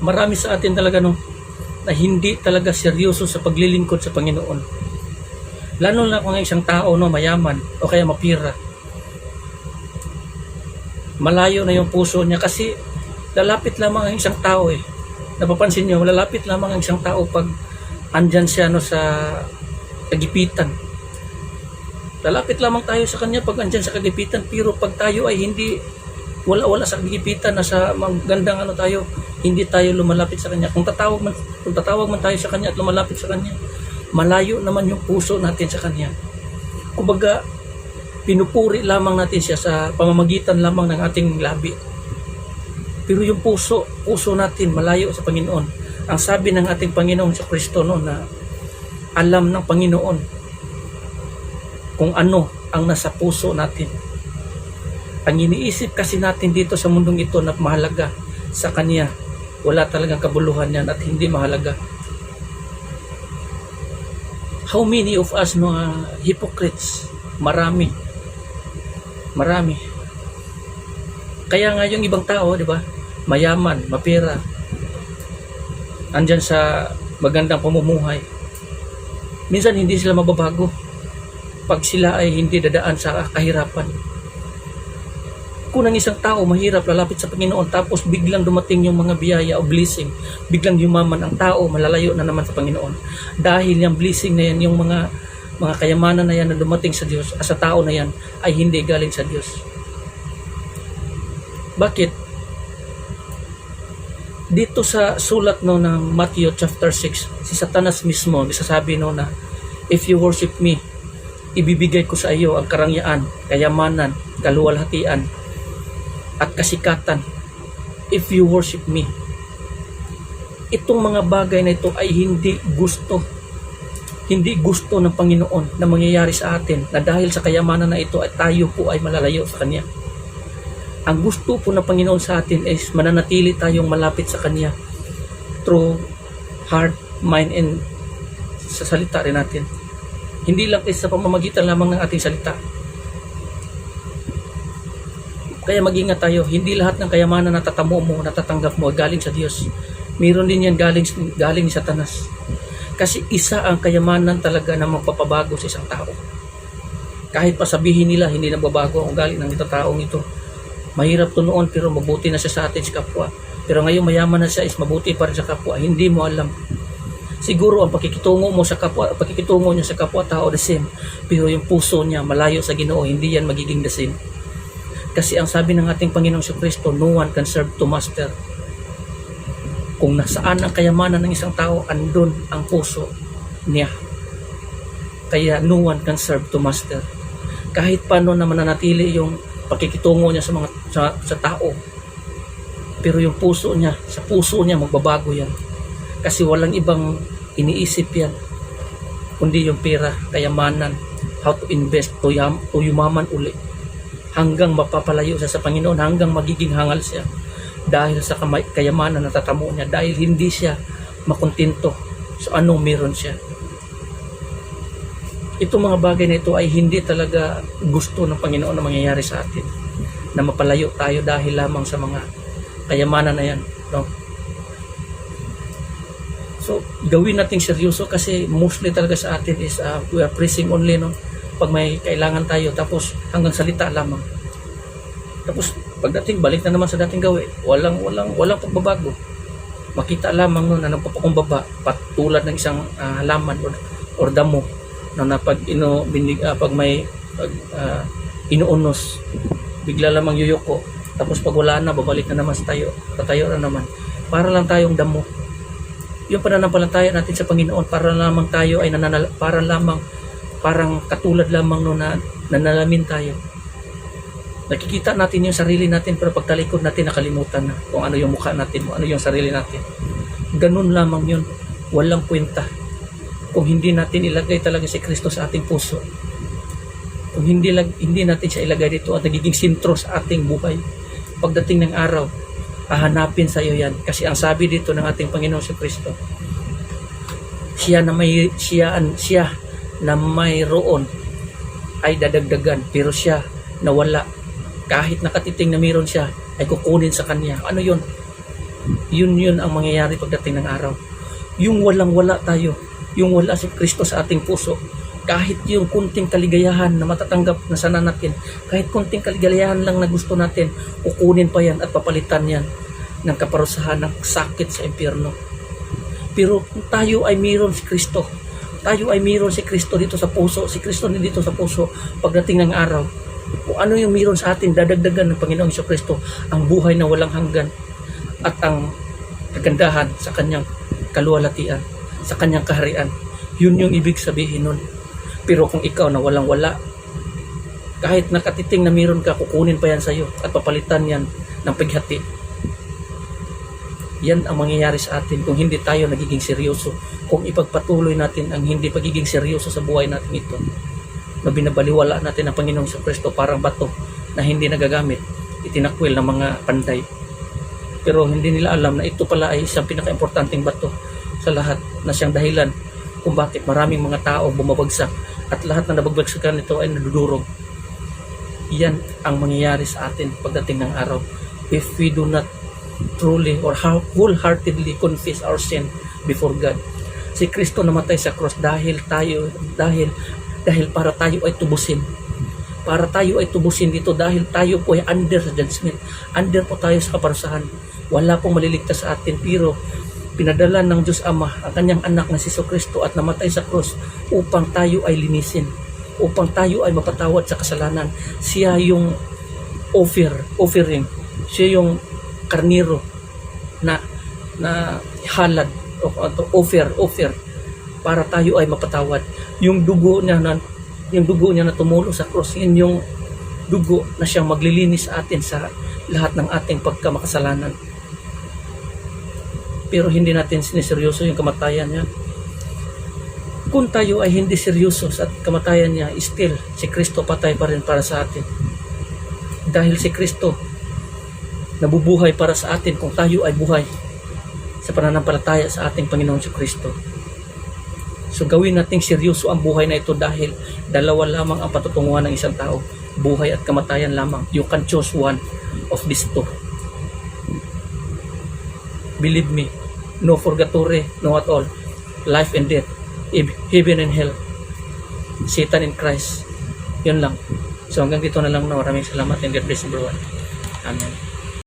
marami sa atin talaga no, na hindi talaga seryoso sa paglilingkod sa Panginoon. Lalo na kung ang isang tao no, mayaman o kaya mapira. Malayo na yung puso niya kasi lalapit lamang ang isang tao eh. Napapansin niyo, lalapit lamang ang isang tao pag andyan siya no, sa kagipitan. Lalapit lamang tayo sa kanya pag andyan sa kagipitan pero pag tayo ay hindi wala wala sa kagipitan nasa magandang ano tayo hindi tayo lumalapit sa kanya. Kung tatawag man kung tatawag man tayo sa kanya at lumalapit sa kanya malayo naman yung puso natin sa kanya. Kumbaga pinupuri lamang natin siya sa pamamagitan lamang ng ating labi. Pero yung puso puso natin malayo sa Panginoon. Ang sabi ng ating Panginoon sa Kristo no na alam ng Panginoon kung ano ang nasa puso natin ang iniisip kasi natin dito sa mundong ito na mahalaga sa Kanya, wala talagang kabuluhan yan at hindi mahalaga. How many of us mga hypocrites? Marami. Marami. Kaya nga yung ibang tao, di ba? Mayaman, mapera. Andyan sa magandang pamumuhay. Minsan hindi sila mababago pag sila ay hindi dadaan sa kahirapan kung ang isang tao mahirap lalapit sa Panginoon tapos biglang dumating yung mga biyaya o blessing, biglang yumaman ang tao, malalayo na naman sa Panginoon. Dahil yung blessing na yan, yung mga mga kayamanan na yan na dumating sa Diyos, sa tao na yan, ay hindi galing sa Diyos. Bakit? Dito sa sulat no ng Matthew chapter 6, si Satanas mismo, sasabi no na, If you worship me, ibibigay ko sa iyo ang karangyaan, kayamanan, kaluwalhatian, at kasikatan if you worship me. Itong mga bagay na ito ay hindi gusto hindi gusto ng Panginoon na mangyayari sa atin na dahil sa kayamanan na ito ay tayo po ay malalayo sa Kanya. Ang gusto po ng Panginoon sa atin is mananatili tayong malapit sa Kanya through heart, mind, and sa salita rin natin. Hindi lang is sa pamamagitan lamang ng ating salita, kaya mag-ingat tayo. Hindi lahat ng kayamanan na tatamo mo, natatanggap mo, galing sa Diyos. Meron din yan galing, galing ni Satanas. Kasi isa ang kayamanan talaga na magpapabago sa isang tao. Kahit pa sabihin nila, hindi nababago ang galing ng itong taong ito. Mahirap to noon pero mabuti na siya sa atin sa kapwa. Pero ngayon mayaman na siya is mabuti pa rin sa kapwa. Hindi mo alam. Siguro ang pakikitungo mo sa kapwa, pakikitungo niya sa kapwa tao the same. Pero yung puso niya malayo sa Ginoo, hindi yan magiging the same. Kasi ang sabi ng ating Panginoong si Kristo, no one can serve two master. Kung nasaan ang kayamanan ng isang tao, andun ang puso niya. Kaya no one can serve two master. Kahit paano na mananatili yung pakikitungo niya sa mga sa, sa tao. Pero yung puso niya, sa puso niya magbabago yan. Kasi walang ibang iniisip yan kundi yung pera, kayamanan, how to invest, to, yam, to yumaman uli hanggang mapapalayo siya sa Panginoon, hanggang magiging hangal siya dahil sa kamay, kayamanan na tatamo niya, dahil hindi siya makontento sa anong meron siya. Itong mga bagay na ito ay hindi talaga gusto ng Panginoon na mangyayari sa atin. Na mapalayo tayo dahil lamang sa mga kayamanan na yan. No? So, gawin nating seryoso kasi mostly talaga sa atin is uh, we are pressing only no pag may kailangan tayo tapos hanggang salita lamang. Tapos pagdating balik na naman sa dating gawin walang walang walang pagbabago. Makita lamang no na nagpapakumbaba patulad ng isang uh, halaman or, or damo na pag ino binig, uh, pag may pag, uh, inuunos. Bigla lamang yuyuko tapos pag wala na babalik na naman sa tayo tatayo na naman. Para lang tayong damo. Yung pananampalataya natin sa Panginoon para lamang tayo ay nananal para lamang parang katulad lamang no na nanalamin tayo. Nakikita natin yung sarili natin pero pagtalikod natin nakalimutan na kung ano yung mukha natin, ano yung sarili natin. Ganun lamang yun. Walang kwenta. Kung hindi natin ilagay talaga si Kristo sa ating puso. Kung hindi, hindi natin siya ilagay dito at nagiging sintro sa ating buhay. Pagdating ng araw, hahanapin sa iyo yan. Kasi ang sabi dito ng ating Panginoon si Kristo, siya na may siya, siya na mayroon ay dadagdagan. Pero siya nawala. Kahit nakatiting na mayroon siya ay kukunin sa kanya. Ano yon Yun yun ang mangyayari pagdating ng araw. Yung walang-wala tayo, yung wala si Kristo sa ating puso, kahit yung kunting kaligayahan na matatanggap na sana natin, kahit kunting kaligayahan lang na gusto natin, kukunin pa yan at papalitan yan ng kaparusahan ng sakit sa impyerno. Pero kung tayo ay mayroon si Kristo, tayo ay mayroon si Kristo dito sa puso, si Kristo din dito sa puso pagdating ng araw. Kung ano yung mayroon sa atin, dadagdagan ng Panginoong Iso Kristo ang buhay na walang hanggan at ang kagandahan sa kanyang kaluwalhatian, sa kanyang kaharian. Yun yung ibig sabihin nun. Pero kung ikaw na walang wala, kahit nakatiting na mayroon ka, kukunin pa yan sa'yo at papalitan yan ng pighati. Yan ang mangyayari sa atin kung hindi tayo nagiging seryoso. Kung ipagpatuloy natin ang hindi pagiging seryoso sa buhay natin ito, na binabaliwala natin ang Panginoong sa Kristo parang bato na hindi nagagamit, itinakwil ng mga panday. Pero hindi nila alam na ito pala ay isang pinaka-importanting bato sa lahat na siyang dahilan kung bakit maraming mga tao bumabagsak at lahat na nabagbagsakan nito ay nadudurog. Yan ang mangyayari sa atin pagdating ng araw if we do not truly or wholeheartedly confess our sin before God. Si Kristo namatay sa cross dahil tayo dahil dahil para tayo ay tubusin. Para tayo ay tubusin dito dahil tayo po ay under sa judgment. Under po tayo sa kaparusahan. Wala pong maliligtas sa atin pero pinadala ng Diyos Ama ang kanyang anak na si Kristo at namatay sa cross upang tayo ay linisin. Upang tayo ay mapatawad sa kasalanan. Siya yung offer, offering. Siya yung karniro na na halad o offer offer para tayo ay mapatawad. Yung dugo niya na yung dugo niya na tumulo sa cross yun yung dugo na siyang maglilinis sa atin sa lahat ng ating pagkamakasalanan. Pero hindi natin siniseryoso yung kamatayan niya. Kung tayo ay hindi seryoso sa kamatayan niya still si Kristo patay pa rin para sa atin. Dahil si Kristo nabubuhay para sa atin kung tayo ay buhay sa pananampalataya sa ating Panginoon si Kristo. So gawin nating seryoso ang buhay na ito dahil dalawa lamang ang patutunguhan ng isang tao, buhay at kamatayan lamang. You can choose one of these two. Believe me, no purgatory, no at all. Life and death, heav- heaven and hell, Satan and Christ. Yun lang. So hanggang dito na lang na maraming salamat and God bless everyone. Amen.